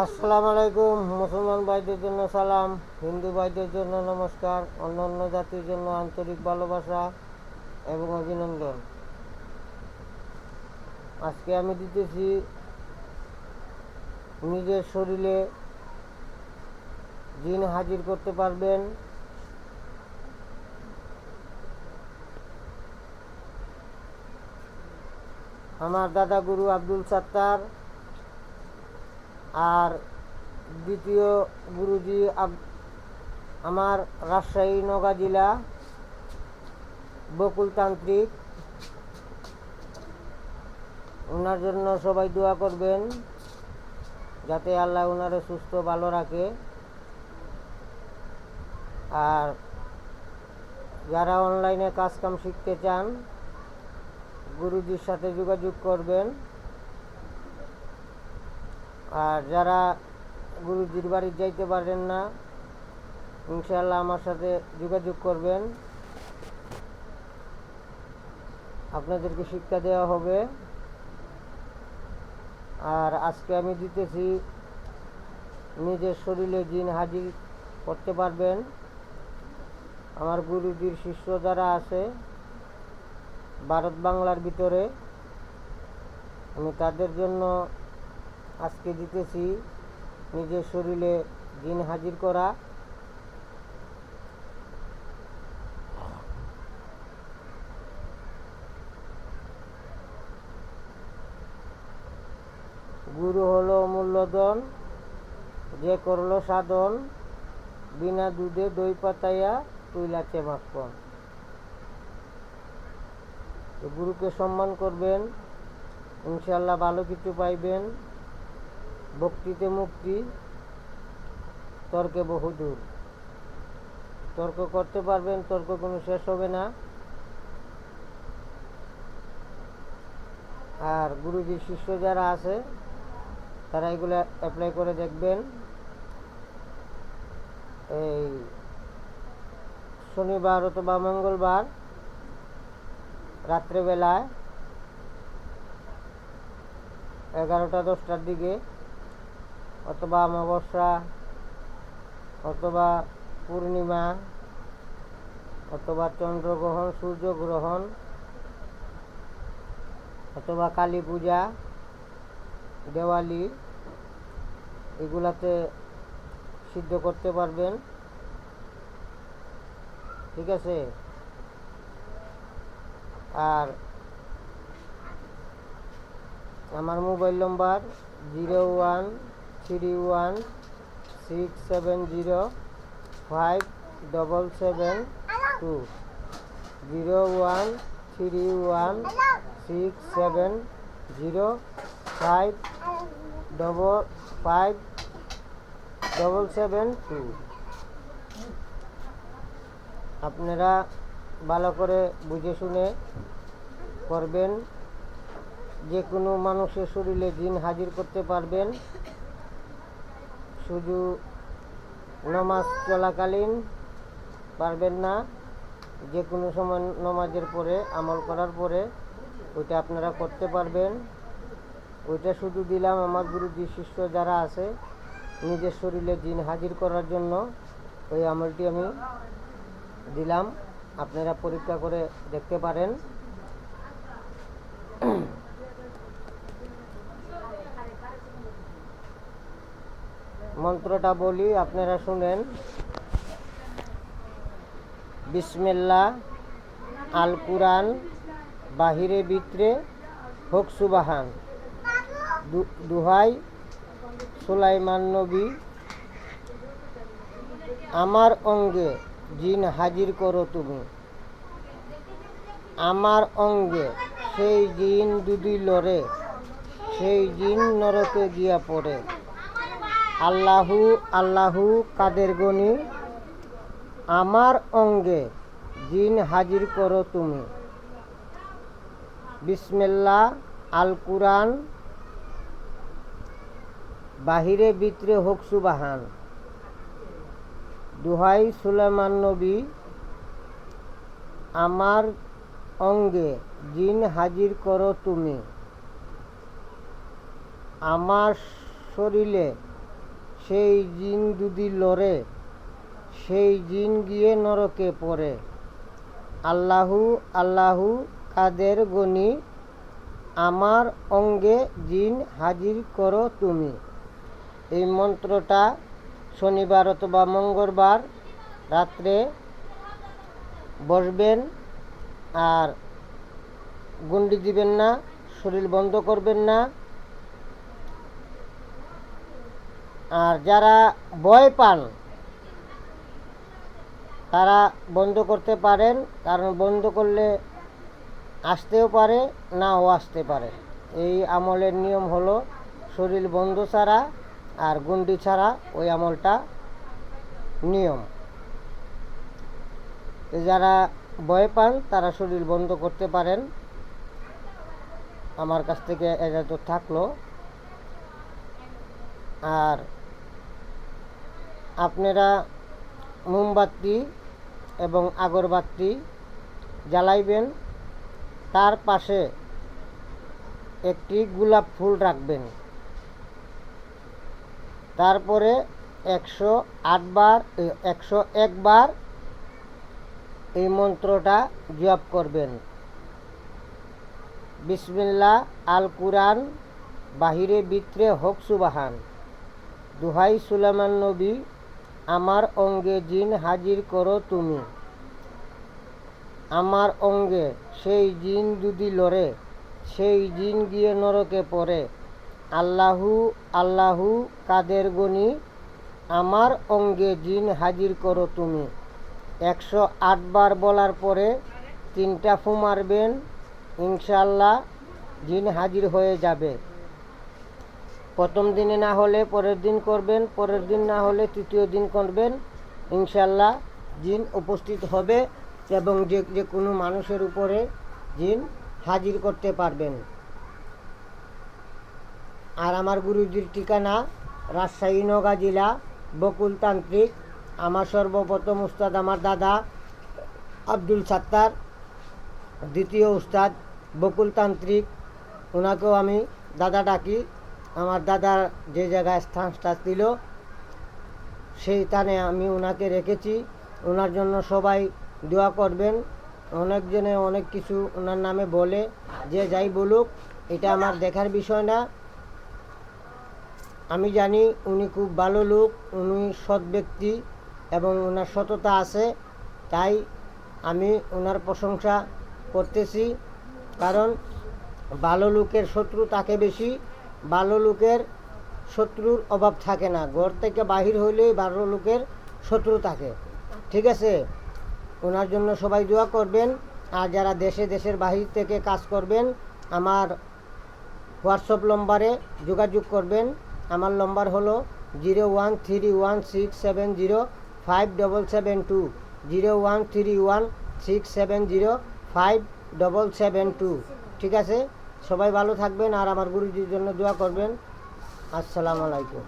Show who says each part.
Speaker 1: আসসালামু আলাইকুম, মুসলমান ভাইদের জন্য সালাম, হিন্দু ভাইদের জন্য নমস্কার অন্য অন্য জাতির জন্য আন্তরিক ভালোবাসা এবং অভিনন্দন। আজকে আমি দিতেছি নিজের শরীরে জিন হাজির করতে পারবেন। আমার দাদা গুরু আব্দুল সাত্তার আর দ্বিতীয় গুরুজি আমার রাজশাহী নগা জেলা বকুলতান্ত্রিক। ওনার জন্য সবাই দোয়া করবেন, যাতে আল্লাহ ওনারে সুস্থ, ভালো রাখে। আর যারা অনলাইনে কাজকাম শিখতে চান, গুরুজির সাথে যোগাযোগ করবেন। আর যারা গুরুজির বাড়ি যাইতে পারেন না ইনশাল্লাহ আমার সাথে যোগাযোগ করবেন। আপনাদেরকে শিক্ষা দেওয়া হবে। আর আজকে আমি দিতেছি, নিজের শরীরে জিন হাজির করতে পারবেন। আমার গুরুজির শিষ্য যারা আছে, ভারত বাংলার ভিতরে, আমি তাদের জন্য আজকে দিতেছি নিজের শরীরে জিন হাজির করা। গুরু হলো মূল্যধন, যে করল সাধন, বিনা দুধে দই পাতাইয়া তুইলাচে মাখন। গুরুকে সম্মান করবেন, ইনশাল্লাহ ভালো কিছু পাইবেন। ভক্তিতে মুক্তি, তর্কে বহুদূর তর্ক করতে পারবেন, তর্ক কোনো শেষ হবে না। আর গুরুজির শিষ্য যারা আছে, তারা এগুলো অ্যাপ্লাই করে দেখবেন। এই শনিবার অথবা মঙ্গলবার রাত্রেবেলায় এগারোটা, দশটার দিকে অথবা অমাবস্যা, অথবা পূর্ণিমা, অথবা চন্দ্রগ্রহণ, সূর্যগ্রহণ, অথবা কালী পূজা, দেওয়ালি, এগুলাতে সিদ্ধ করতে পারবেন। ঠিক আছে? আর আমার mobile number zero one three one six seven zero five double seven two zero one three one six seven zero five double five double seven two আপনারা ভালো করে বুঝে শুনে করবেন। যে কোনো মানুষের শরীরে জিন হাজির করতে পারবেন। শুধু নমাজ চলাকালীন পারবেন না যে কোনো সময় নমাজের পরে, আমল করার পরে, ওইটা আপনারা করতে পারবেন। ওইটা শুধু দিলাম আমার গুরুজি, শিষ্য যারা আছে, নিজের শরীরে জিন হাজির করার জন্য, ওই আমলটি আমি দিলাম। আপনারা পরীক্ষা করে দেখতে পারেন। মন্ত্রটা বলি, আপনারা শুনেন। বিসমিল্লা আল কুরআন বাহিরে ভিতরে হোক সুবাহান। দুহাই, সুলাইমান নবী, আমার অঙ্গে জিন হাজির করো তুমি। আমার অঙ্গে সেই জিন দুদি লড়ে, সেই জিন নরকে গিয়া পড়ে। আল্লাহু আল্লাহু কাদের গনি? আমার অঙ্গে জিন হাজির করো তুমি। বিসমিল্লা আল কুরআন বাহিরে ভিতরে হোক সুবাহান। দুহাই সুলেমান নবী, আমার অঙ্গে জিন হাজির করো তুমি। আমার শরীরে সেই জিন যদি লড়ে, সেই জিন গিয়ে নরকে পড়ে। আল্লাহু আল্লাহু কাদের গনি? আমার অঙ্গে জিন হাজির করো তুমি। এই মন্ত্রটা শনিবার অথবা মঙ্গলবার রাত্রে বসবেন আর গুন্ডি দিবেন না, শরীর বন্ধ করবেন না। আর যারা ভয় পান, তারা বন্ধ করতে পারেন, কারণ বন্ধ করলে আসতেও পারে, নাও আসতে পারে। এই আমলের নিয়ম হলো শরীর বন্ধ ছাড়া আর গুন্ডি ছাড়া ওই আমলটা নিয়ম। যারা ভয় পান, তারা শরীর বন্ধ করতে পারেন। আমার কাছ থেকে এটা তো থাকল। আর আপনারা মোমবাতি এবং আগরবাতি জ্বালাইবেন। তার পাশে একটি গোলাপ ফুল রাখবেন। তারপরে একশো আটবার একশো একবার এই মন্ত্রটা জপ করবেন। বিসমিল্লা আল কুরআন, বাহিরে বিত্রে হোক সুবাহান। দুহাই সুলেমান নবী আমার অঙ্গে জিন হাজির করো তুমি। আমার অঙ্গে সেই জিন যদি লড়ে, সেই জিন গিয়ে নরকে পড়ে। আল্লাহু আল্লাহু কাদের গনি? আমার অঙ্গে জিন হাজির করো তুমি। একশো আটবার বলার পরে তিনটা ফু মারবেন ইনশাল্লাহ জিন হাজির হয়ে যাবে। প্রথম দিনে না হলে পরের দিন করবেন, পরের দিন না হলে তৃতীয় দিন করবেন। ইনশাল্লাহ জিন উপস্থিত হবে এবং যে যে কোনো মানুষের উপরে জিন হাজির করতে পারবেন। আর আমার গুরুজির ঠিকানা রাজশাহী নগা জেলা বকুলতান্ত্রিক আমার সর্বপ্রথম উস্তাদ আমার দাদা আব্দুল সাত্তার, দ্বিতীয় উস্তাদ বকুলতান্ত্রিক ওনাকেও আমি দাদা ডাকি। আমার দাদার যে জায়গায় স্থানটা ছিল সেই স্থানে আমি ওনাকে রেখেছি। ওনার জন্য সবাই দোয়া করবেন। অনেকজনে অনেক কিছু ওনার নামে বলে, যে যাই বলুক, এটা আমার দেখার বিষয় না। আমি জানি উনি খুব ভালো লোক, উনি সৎ ব্যক্তি এবং ওনার সততা আছে, তাই আমি ওনার প্রশংসা করতেছি। কারণ ভালো লোকের শত্রু তাকে বেশি ভালো লোকের শত্রুর অভাব থাকে না। ঘর থেকে বাহির হইলেই ভালো লোকের শত্রু থাকে। ঠিক আছে? ওনার জন্য সবাই দোয়া করবেন। আর যারা দেশে, দেশের বাহির থেকে কাজ করবেন, আমার হোয়াটসঅ্যাপ নম্বরে যোগাযোগ করবেন। আমার নম্বর হলো zero one three one six seven zero five double seven two. Zero one three one six seven zero five double seven two. ঠিক আছে? সবাই ভালো থাকবেন আর আমার গুরুজির জন্য দোয়া করবেন। আসসালামু আলাইকুম।